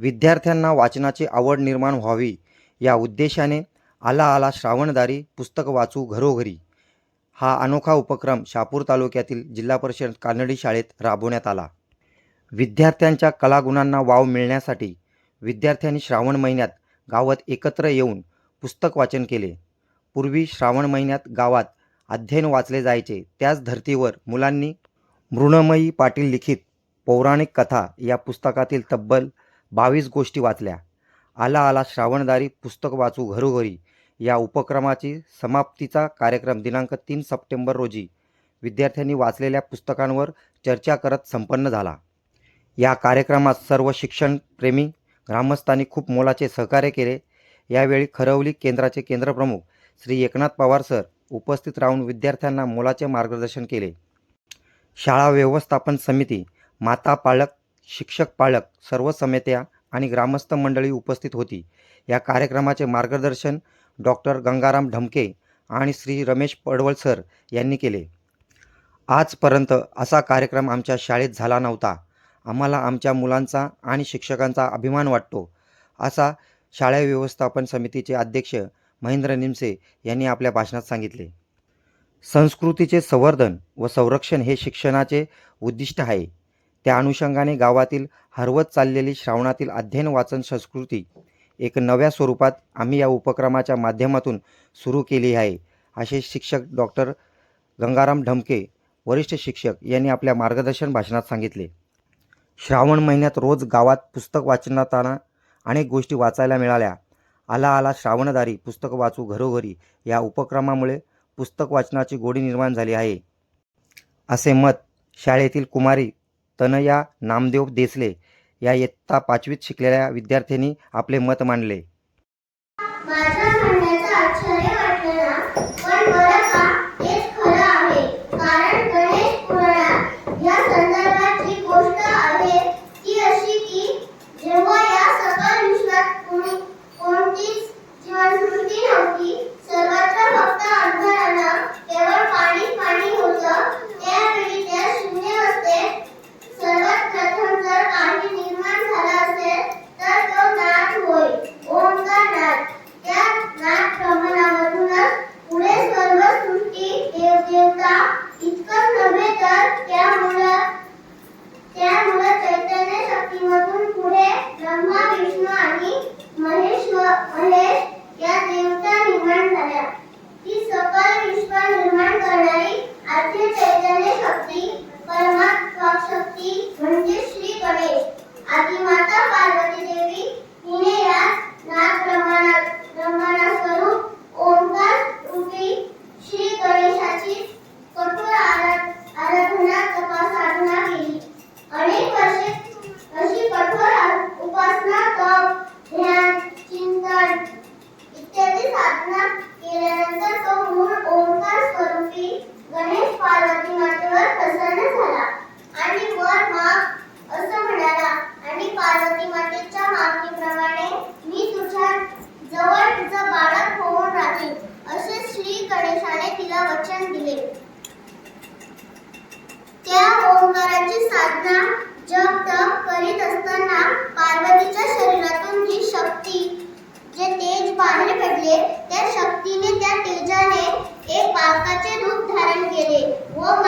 विद्यार्थ्यांना वाचनाची आवड निर्माण व्हावी. या उद्देशाने आला आला श्रावणदारी पुस्तक वाचू घरोघरी. हा अनोखा उपक्रम शापूर तालुक्यातील जिल्हा परिषद कानडी शाळेत राबवण्यात आला. विद्यार्थ्यांच्या कलागुणांना वाव मिळण्यासाठी विद्यार्थ्यांनी श्रावण महिन्यात गावात एकत्र येऊन पुस्तक वाचन केले. पूर्वी श्रावण महिन्यात गावात अध्ययन वाचले जायचे. त्याच धर्तीवर मुलांनी मृणमयी पाटील लिखित पौराणिक कथा या पुस्तकातील तब्बल बावीस गोष्टी वाचल्या. आला आला श्रावणदारी पुस्तक वाचू घरोघरी. या उपक्रमाची समाप्तीचा कार्यक्रम दिनांक तीन सप्टेंबर रोजी विद्यार्थ्यांनी वाचलेल्या पुस्तकांवर चर्चा करत संपन्न झाला. या कार्यक्रमात सर्व शिक्षणप्रेमी ग्रामस्थांनी खूप मोलाचे सहकार्य केले. यावेळी खरवली केंद्राचे केंद्रप्रमुख श्री एकनाथ पवार सर उपस्थित राहून विद्यार्थ्यांना मोलाचे मार्गदर्शन केले. शाळा व्यवस्थापन समिती माता पालक शिक्षक पालक सर्व समित्या आणि ग्रामस्थ मंडळी उपस्थित होती. या कार्यक्रमाचे मार्गदर्शन डॉक्टर गंगाराम ढमके आणि श्री रमेश पडवळ सर यांनी केले. आजपर्यंत असा कार्यक्रम आमच्या शाळेत झाला नव्हता. आम्हाला आमच्या मुलांचा आणि शिक्षकांचा अभिमान वाटतो असा शाळा व्यवस्थापन समितीचे अध्यक्ष महेंद्र निमसे यांनी आपल्या भाषणात सांगितले. संस्कृतीचे संवर्धन व संरक्षण हे शिक्षणाचे उद्दिष्ट आहे. त्या अनुषंगाने गावातील हरवत चाललेली श्रावणातील अध्ययन वाचन संस्कृती एक नव्या स्वरूपात आम्ही या उपक्रमाच्या माध्यमातून सुरू केली आहे असे शिक्षक डॉक्टर गंगाराम ढमके वरिष्ठ शिक्षक यांनी आपल्या मार्गदर्शन भाषणात सांगितले. श्रावण महिन्यात रोज गावात पुस्तक वाचनाताना अनेक गोष्टी वाचायला मिळाल्या. आला आला श्रावणदारी पुस्तक वाचू घरोघरी या उपक्रमामुळे पुस्तक वाचनाची गोडी निर्माण झाली आहे. असे मत शाळेतील कुमारी तनया नामदेव देसले या इयत्ता पाचवीत शिकलेल्या विद्यार्थ्यांनी आपले मत मांडले. कारण इतकंच नव्हे तर त्यामुळं त्यामुळं चैतन्य शक्तीमधून पुढे ब्रह्मा विष्णू आणि महेश्वर महेश त्या ओंकाराची साधना जप तप करीत असताना पार्वतीच्या शरीरातून जी शक्ती जे तेज बाहेर पडले त्या शक्तीने त्या तेजाने एक बालकाचे रूप धारण केले व